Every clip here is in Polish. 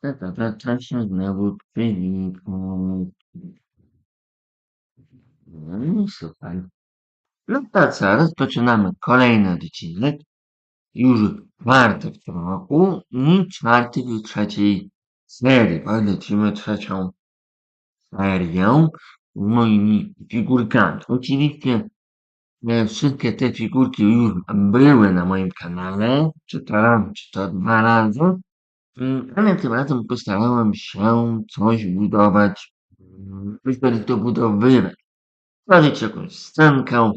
Tata się znowu przywitał. No i super. No to co, rozpoczynamy kolejny odcinek. Już czwarty w tym roku i czwarty w trzeciej serii. Polecimy trzecią serię z moimi figurkami. Oczywiście e, wszystkie te figurki już były na moim kanale, czy to raz, czy to dwa razy. Mm, Ale tym razem postarałem się coś budować, mm, coś dobudowywać. Stworzyć jakąś scenkę,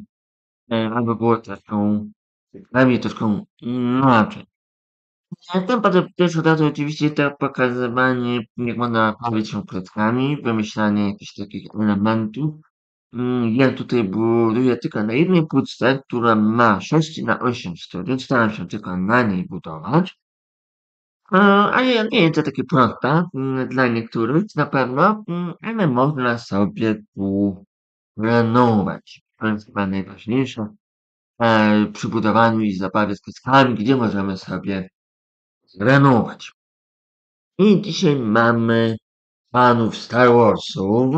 e, aby było troszkę ciekawiej, troszkę inaczej. Ten od razu oczywiście to pokazywanie, jak można bawić się klockami, wymyślanie jakichś takich elementów. Mm, Ja tutaj buduję tylko na jednej płytce, która ma 6 na 8 stron, staram się tylko na niej budować. E, Ale nie jest to takie proste mm, dla niektórych na pewno, mm, ale można sobie tu trenować. To jest chyba najważniejsze e, przy budowaniu i zabawie z kostkami, gdzie możemy sobie trenować. I dzisiaj mamy fanów Star Warsów,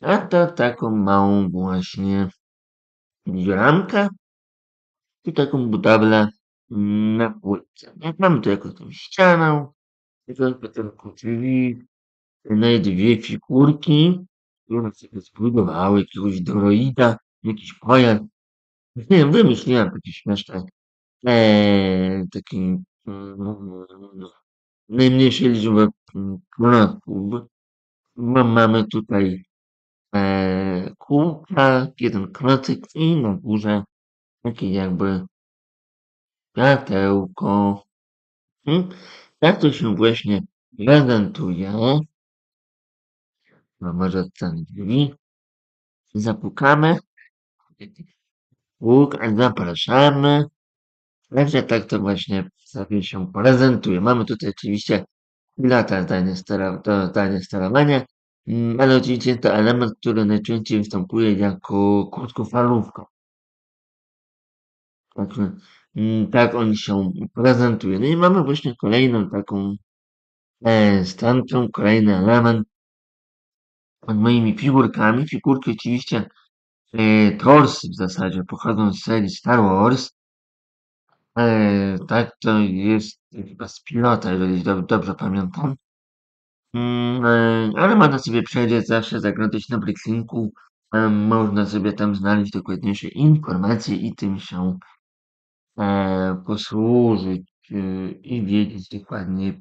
a to taką małą właśnie ramkę i taką budowlę na płytce. Jak mamy tu jakąś tą ścianę, jakąś potem drzwi, no dwie figurki, które sobie zbudowały jakiegoś droida, jakiś pojazd. Nie wiem, wymyśliłem taki śmieszny, eee, taki mm, najmniejszej liczby mm, klocków. Bo mamy tutaj eee, kółka, jeden klocek i na górze takie jakby światełko. Hmm? Tak to się właśnie prezentuje. No może ten drzwi. Zapukamy. Łuk, zapraszamy. Także tak to właśnie sobie się prezentuje. Mamy tutaj oczywiście lata zdania stara, sterowania, ale oczywiście to element, który najczęściej występuje jako krótkofalówka. Także tak on się prezentuje. No i mamy właśnie kolejną taką e, kolejny element pod moimi figurkami. Figurki oczywiście e, torsy w zasadzie pochodzą z serii Star Wars. E, tak, to jest chyba z pilota, jeżeli dob- dobrze pamiętam. Mm, e, ale można sobie przejrzeć zawsze, zaglądać na Bricklinku. E, można sobie tam znaleźć dokładniejsze informacje i tym się posłużyć e, i wiedzieć dokładnie,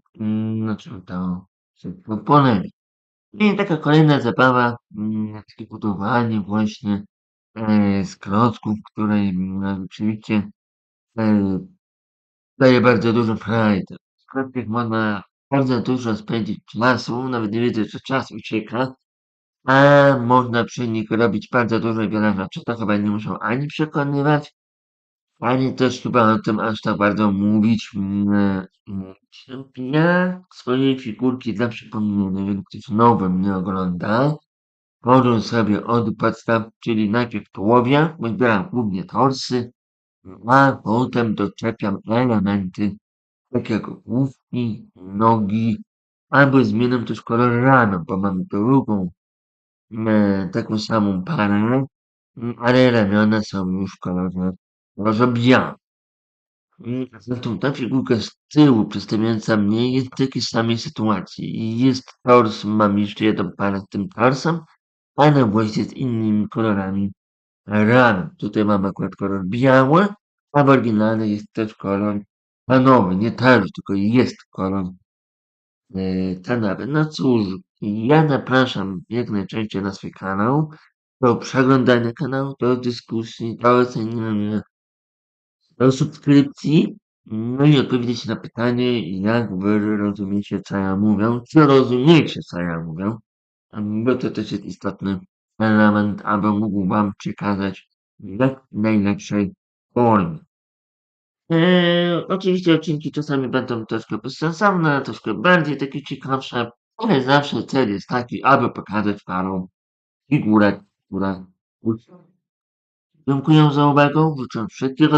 na czym to wszystko polega. I taka kolejna zabawa, mm, takie budowanie właśnie e, z klocków, której oczywiście e, daje bardzo dużo frajdy. W klockach można bardzo dużo spędzić czasu, nawet nie wiedzę, czy czas ucieka, a można przy nich robić bardzo dużo wiele rzeczy. To chyba nie muszę ani przekonywać, ani też chyba o tym aż tak bardzo mówić. Ja swojej figurki zawsze pominam, jeżeli ktoś nowy mnie ogląda. Chodzę sobie od podstaw, czyli najpierw tułowia, bo głównie torsy, a potem doczepiam elementy, takie jak główki, nogi, albo zmieniam też kolor ramion, bo mam drugą, e, taką samą parę, ale ramiona są już w kolorze rozobiałym. Mm, Zresztą ta figurka z tyłu przedstawiająca mnie jest w takiej samej sytuacji. I Jest tors, mam jeszcze jedną parę z tym torsem, ale właśnie z innymi kolorami ramion. Tutaj mam akurat kolor biały, a w oryginale jest też kolor panowy. Nie tors, tylko jest kolor e, tanowy. No cóż, ja zapraszam jak najczęściej na swój kanał, do przeglądania kanału, do dyskusji, do oceniania do subskrypcji, no i odpowiedzieć na pytanie, jak wy rozumiecie, co ja mówię, czy rozumiecie, co ja mówię, bo to też jest istotny element, aby mógł wam przekazać w jak najlepszej formie. Eee, oczywiście odcinki czasami będą troszkę bezsensowne, troszkę bardziej takie ciekawsze, ale zawsze cel jest taki, aby pokazać parę figurek, które Dziękuję za uwagę, życzę wszystkiego